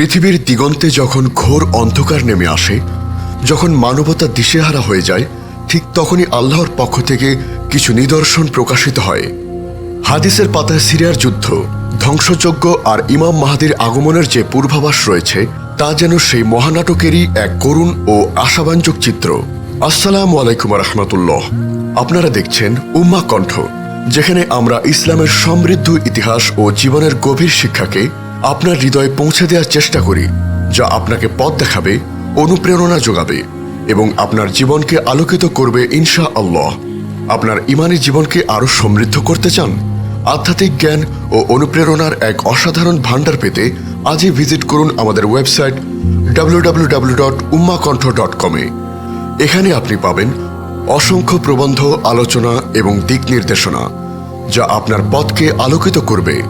পৃথিবীর দিগন্তে যখন ঘোর অন্ধকার নেমে আসে, যখন মানবতা দিশেহারা হয়ে যায়, ঠিক তখনই আল্লাহর পক্ষ থেকে কিছু নিদর্শন প্রকাশিত হয়। হাদিসের পাতায় সিরিয়ার যুদ্ধ, ধ্বংসযজ্ঞ আর ইমাম মাহাদির আগমনের যে পূর্বাভাস রয়েছে, তা যেন সেই মহানাটকেরই এক করুণ ও আশাবাঞ্জক চিত্র। আসসালাম আলাইকুম রহমতুল্লাহ। আপনারা দেখছেন উম্মা কণ্ঠ, যেখানে আমরা ইসলামের সমৃদ্ধ ইতিহাস ও জীবনের গভীর শিক্ষাকে আপনার হৃদয়ে পৌঁছে দেওয়ার চেষ্টা করি, যা আপনাকে পথ দেখাবে, অনুপ্রেরণা যোগাবে এবং আপনার জীবনকে আলোকিত করবে ইনশা আল্লাহ আপনার ইমানি জীবনকে আরও সমৃদ্ধ করতে চান? আধ্যাত্মিক জ্ঞান ও অনুপ্রেরণার এক অসাধারণ ভান্ডার পেতে আজই ভিজিট করুন আমাদের ওয়েবসাইট www.ummakontho.com এ। এখানে আপনি পাবেন অসংখ্য প্রবন্ধ, আলোচনা এবং দিক নির্দেশনা, যা আপনার পথকে আলোকিত করবে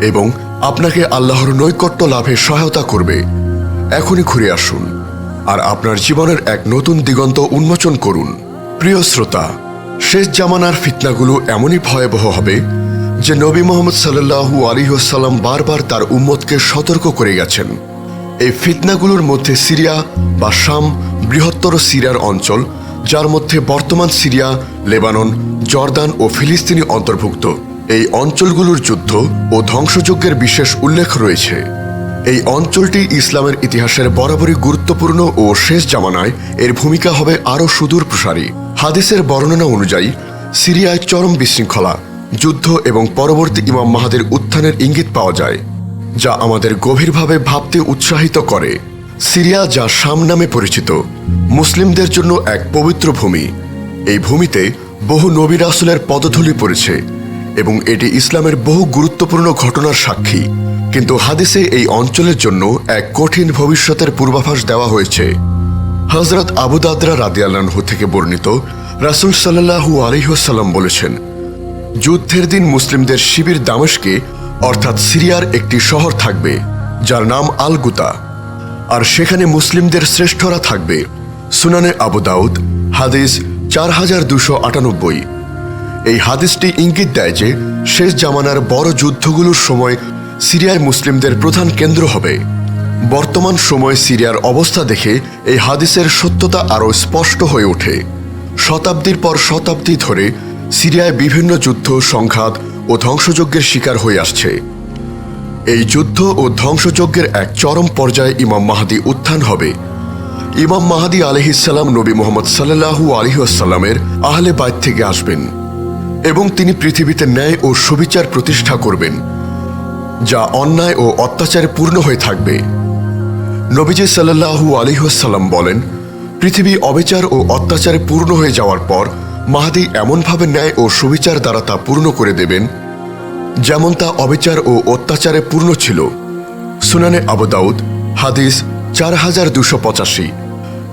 এবং আপনাকে আল্লাহর নৈকট্য লাভে সহায়তা করবে। এখনই ঘুরে আসুন আর আপনার জীবনের এক নতুন দিগন্ত উন্মোচন করুন। প্রিয় শ্রোতা, শেষ জামানার ফিতনাগুলো এমনই ভয়াবহ হবে যে নবী মোহাম্মদ সাল্লাহু আলিহাসাল্লাম বারবার তার উম্মতকে সতর্ক করে গেছেন। এই ফিতনাগুলোর মধ্যে সিরিয়া বা শাম বৃহত্তর সিরিয়ার অঞ্চল, যার মধ্যে বর্তমান সিরিয়া, লেবানন, জর্দান ও ফিলিস্তিনি অন্তর্ভুক্ত। এই অঞ্চলগুলোর যুদ্ধ ও ধ্বংসযজ্ঞের বিশেষ উল্লেখ রয়েছে। এই অঞ্চলটি ইসলামের ইতিহাসের বরাবরই গুরুত্বপূর্ণ ও শেষ জামানায় এর ভূমিকা হবে আরও সুদূর প্রসারী। হাদিসের বর্ণনা অনুযায়ী, সিরিয়ায় চরম বিশৃঙ্খলা, যুদ্ধ এবং পরবর্তী ইমাম মাহাদের উত্থানের ইঙ্গিত পাওয়া যায়, যা আমাদের গভীরভাবে ভাবতে উৎসাহিত করে। সিরিয়া যা শাম নামে পরিচিত, মুসলিমদের জন্য এক পবিত্র ভূমি। এই ভূমিতে বহু নবী রাসুলের পদধূলি পড়েছে। এবং এটি ইসলামের বহু গুরুত্বপূর্ণ ঘটনার সাক্ষী। কিন্তু হাদিসে এই অঞ্চলের জন্য এক কঠিন ভবিষ্যতের পূর্বাভাস দেওয়া হয়েছে। হজরত আবু দাদরা রাদিয়াল্লাহু থেকে বর্ণিত রাসুল সাল্লাহু আলহিহাল্লাম বলেছেন, যুদ্ধের দিন মুসলিমদের শিবির দামেশকে, অর্থাৎ সিরিয়ার একটি শহর থাকবে, যার নাম আলগুতা। আর সেখানে মুসলিমদের শ্রেষ্ঠরা থাকবে। সুনানে আবু দাউদ, হাদিস চার হাজার দুশো আটানব্বই। এই হাদিসটি ইঙ্গিত দেয় যে শেষ জামানার বড় যুদ্ধগুলোর সময় সিরিয়ায় মুসলিমদের প্রধান কেন্দ্র হবে। বর্তমান সময়ে সিরিয়ার অবস্থা দেখে এই হাদিসের সত্যতা আরও স্পষ্ট হয়ে ওঠে। শতাব্দীর পর শতাব্দী ধরে সিরিয়ায় বিভিন্ন যুদ্ধ, সংঘাত ও ধ্বংসযজ্ঞের শিকার হয়ে আসছে। এই যুদ্ধ ও ধ্বংসযজ্ঞের এক চরম পর্যায়ে ইমাম মাহাদি উত্থান হবে। ইমাম মাহাদি আলহিসাল্লাম নবী মোহাম্মদ সাল্লাহু আলহিউসাল্লামের আহলে বাইত থেকে আসবেন। এবং তিনি পৃথিবীতে ন্যায় ও সুবিচার প্রতিষ্ঠা করবেন, যা অন্যায় ও অত্যাচারে পূর্ণ হয়ে থাকবে। নবীজি সাল্লাহু আলিহাসাল্লাম বলেন, পৃথিবী অবিচার ও অত্যাচারে পূর্ণ হয়ে যাওয়ার পর মাহাদি এমনভাবে ন্যায় ও সুবিচার দ্বারা তা পূর্ণ করে দেবেন, যেমন তা অবিচার ও অত্যাচারে পূর্ণ ছিল। সুনানে আবুদাউদ হাদিস চার হাজার দুশো পঁচাশি।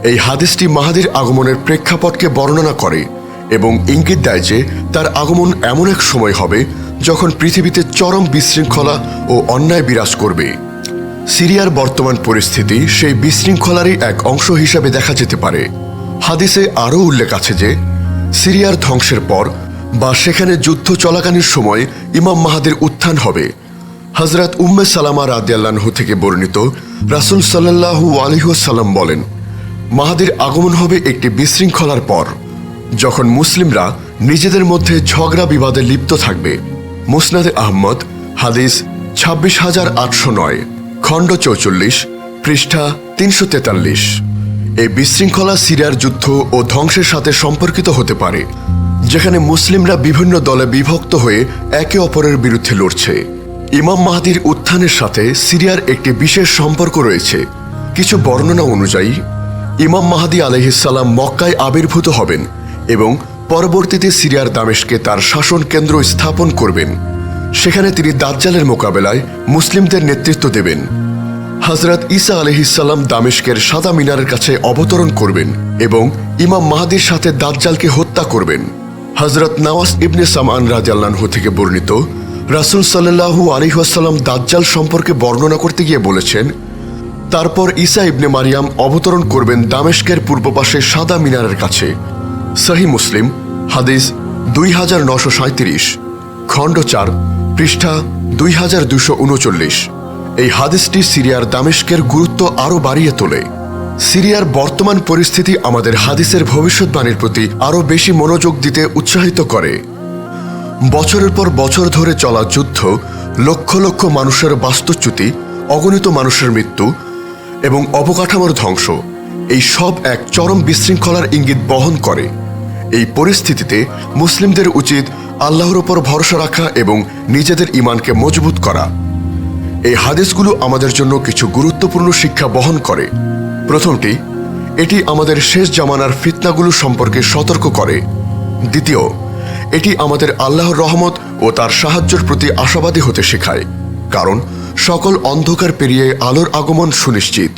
এই হাদিসটি মাহাদির আগমনের প্রেক্ষাপটকে বর্ণনা করে। এবং ইঙ্গিত দেয় যে তার আগমন এমন এক সময় হবে যখন পৃথিবীতে চরম বিশৃঙ্খলা ও অন্যায় বিরাজ করবে। সিরিয়ার বর্তমান পরিস্থিতি সেই বিশৃঙ্খলারই এক অংশ হিসাবে দেখা যেতে পারে। হাদিসে আরও উল্লেখ আছে যে সিরিয়ার ধ্বংসের পর বা সেখানে যুদ্ধ চলাকালীন সময় ইমাম মাহাদের উত্থান হবে। হজরত উম্মে সালামা রাদিয়াল্লাহু থেকে বর্ণিত রাসুল সাল্লাহু আলিহাসাল্লাম বলেন, মাহাদের আগমন হবে একটি বিশৃঙ্খলার পর। যখন মুসলিমরা নিজেদের মধ্যে ঝগড়া বিবাদে লিপ্ত থাকবে, মুসনাদে আহমদ, হাদিস ছাব্বিশ হাজার আটশো নয়, খণ্ড চৌচল্লিশ, পৃষ্ঠা তিনশো তেতাল্লিশ। এই বিশৃঙ্খলা সিরিয়ার যুদ্ধ ও ধ্বংসের সাথে সম্পর্কিত হতে পারে, যেখানে মুসলিমরা বিভিন্ন দলে বিভক্ত হয়ে একে অপরের বিরুদ্ধে লড়ছে। ইমাম মাহাদির উত্থানের সাথে সিরিয়ার একটি বিশেষ সম্পর্ক রয়েছে। কিছু বর্ণনা অনুযায়ী, ইমাম মাহাদি আলহিসাল্লাম মক্কায় আবির্ভূত হবেন এবং পরবর্তীতে সিরিয়ার দামেশকে তার শাসন কেন্দ্র স্থাপন করবেন। সেখানে তিনি দাজ্জালের মোকাবেলায় মুসলিমদের নেতৃত্ব দেবেন। হজরত ঈসা আলহিসাল্লাম দামেশকের সাদা মিনারের কাছে অবতরণ করবেন এবং ইমাম মাহাদির সাথে দাজ্জালকে হত্যা করবেন। হজরত নওয়াজ ইবনে সামান রাজাল্লাহু থেকে বর্ণিত রাসুল সাল্লাহু আলিহাসাল্লাম দাজ্জাল সম্পর্কে বর্ণনা করতে গিয়ে বলেছেন, তারপর ঈসা ইবনে মারিয়াম অবতরণ করবেন দামেশকের পূর্ব পাশে সাদা মিনারের কাছে। সহি মুসলিম, হাদিস দুই হাজার নশো সাঁত্রিশ খণ্ড চার, পৃষ্ঠা দুই হাজার দুশো উনচল্লিশ। এই হাদিসটি সিরিয়ার দামেস্কের গুরুত্ব আরও বাড়িয়ে তোলে। সিরিয়ার বর্তমান পরিস্থিতি আমাদের হাদিসের ভবিষ্যৎবাণীর প্রতি আরও বেশি মনোযোগ দিতে উৎসাহিত করে। বছরের পর বছর ধরে চলা যুদ্ধ, লক্ষ লক্ষ মানুষের বাস্তুচ্যুতি, অগণিত মানুষের মৃত্যু এবং অবকাঠামোর ধ্বংস, এই সব এক চরম বিশৃঙ্খলার ইঙ্গিত বহন করে। এই পরিস্থিতিতে মুসলিমদের উচিত আল্লাহর ওপর ভরসা রাখা এবং নিজেদের ইমানকে মজবুত করা। এই হাদিসগুলো আমাদের জন্য কিছু গুরুত্বপূর্ণ শিক্ষা বহন করে। প্রথমটি, এটি আমাদের শেষ জামানার ফিতনাগুলো সম্পর্কে সতর্ক করে। দ্বিতীয়, এটি আমাদের আল্লাহর রহমত ও তার সাহায্যের প্রতি আশাবাদী হতে শেখায়, কারণ সকল অন্ধকার পেরিয়ে আলোর আগমন সুনিশ্চিত।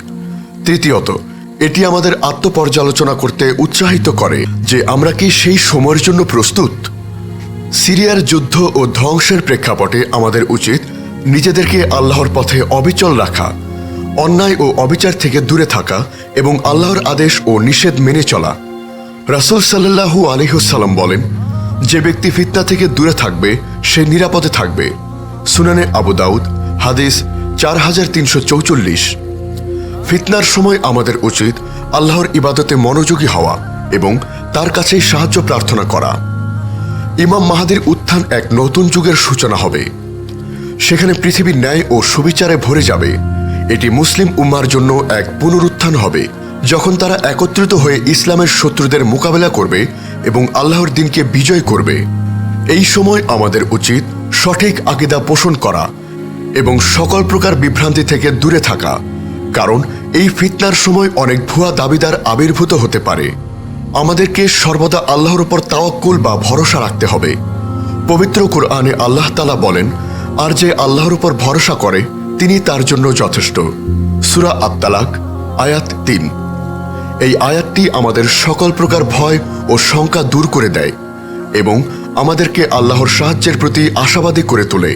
তৃতীয়ত এটি আমাদের আত্মপর্যালোচনা করতে উৎসাহিত করে যে আমরা কি সেই সময়ের জন্য প্রস্তুত? সিরিয়ার যুদ্ধ ও ধ্বংসের প্রেক্ষাপটে আমাদের উচিত নিজেদেরকে আল্লাহর পথে অবিচল রাখা, অন্যায় ও অবিচার থেকে দূরে থাকা এবং আল্লাহর আদেশ ও নিষেধ মেনে চলা। রাসুল সাল্লাহু আলিহসাল্লাম বলেন, যে ব্যক্তি ফিতনা থেকে দূরে থাকবে, সে নিরাপদে থাকবে। সুনানে আবু দাউদ, হাদিস চার হাজার তিনশো চৌচল্লিশ। ফিতনার সময় আমাদের উচিত আল্লাহর ইবাদতে মনোযোগী হওয়া এবং তার কাছেই সাহায্য প্রার্থনা করা। ইমাম মাহাদির উত্থান এক নতুন যুগের সূচনা হবে। সেখানে পৃথিবীর ন্যায় ও সুবিচারে ভরে যাবে। এটি মুসলিম উম্মার জন্য এক পুনরুত্থান হবে, যখন তারা একত্রিত হয়ে ইসলামের শত্রুদের মোকাবেলা করবে এবং আল্লাহর দিনকে বিজয় করবে। এই সময় আমাদের উচিত সঠিক আকিদা পোষণ করা এবং সকল প্রকার বিভ্রান্তি থেকে দূরে থাকা। কারণ এই ফিতনার সময় অনেক ভুয়া দাবিদার আবির্ভূত হতে পারে। আমাদেরকে সর্বদা আল্লাহর উপর তাওয়াক্কুল বা ভরসা রাখতে হবে। পবিত্র কোরআনে আল্লাহ তালা বলেন, আর যে আল্লাহর উপর ভরসা করে, তিনি তার জন্য যথেষ্ট। সুরা আত্মালাক আয়াত তিন। এই আয়াতটি আমাদের সকল প্রকার ভয় ও শঙ্কা দূর করে দেয় এবং আমাদেরকে আল্লাহর সাহায্যের প্রতি আশাবাদী করে তোলে।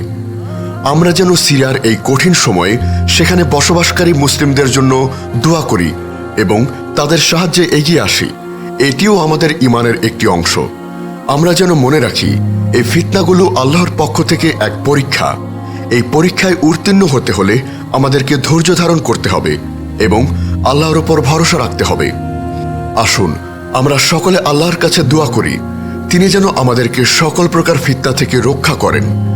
আমরা যেন সিরিয়ার এই কঠিন সময়ে সেখানে বসবাসকারী মুসলিমদের জন্য দোয়া করি এবং তাদের সাহায্যে এগিয়ে আসি। এটিও আমাদের ইমানের একটি অংশ। আমরা যেন মনে রাখি, এই ফিতনাগুলো আল্লাহর পক্ষ থেকে এক পরীক্ষা। এই পরীক্ষায় উত্তীর্ণ হতে হলে আমাদেরকে ধৈর্য ধারণ করতে হবে এবং আল্লাহর ওপর ভরসা রাখতে হবে। আসুন, আমরা সকলে আল্লাহর কাছে দোয়া করি। তিনি যেন আমাদেরকে সকল প্রকার ফিতনা থেকে রক্ষা করেন।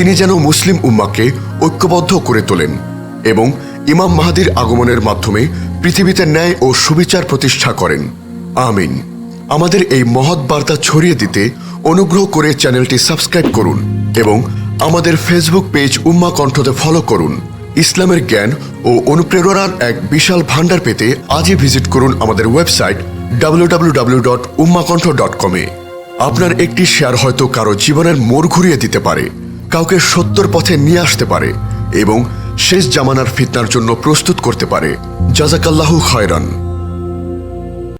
তিনি যেন মুসলিম উম্মাকে ঐক্যবদ্ধ করে তোলেন এবং ইমাম মাহাদির আগমনের মাধ্যমে পৃথিবীতে ন্যায় ও সুবিচার প্রতিষ্ঠা করেন। আমিন। আমাদের এই মহৎ বার্তা ছড়িয়ে দিতে অনুগ্রহ করে চ্যানেলটি সাবস্ক্রাইব করুন এবং আমাদের ফেসবুক পেজ উম্মা কণ্ঠতে ফলো করুন। ইসলামের জ্ঞান ও অনুপ্রেরণার এক বিশাল ভান্ডার পেতে আজই ভিজিট করুন আমাদের ওয়েবসাইট www.ummakontho.com-এ আপনার একটি শেয়ার হয়তো কারও জীবনের মোড় ঘুরিয়ে দিতে পারে। কাউকে সত্যর পথে নিয়ে আসতে পারে এবং শেষ জামানার ফিতনার জন্য প্রস্তুত করতে পারে। জাজাকাল্লাহু খয়রান।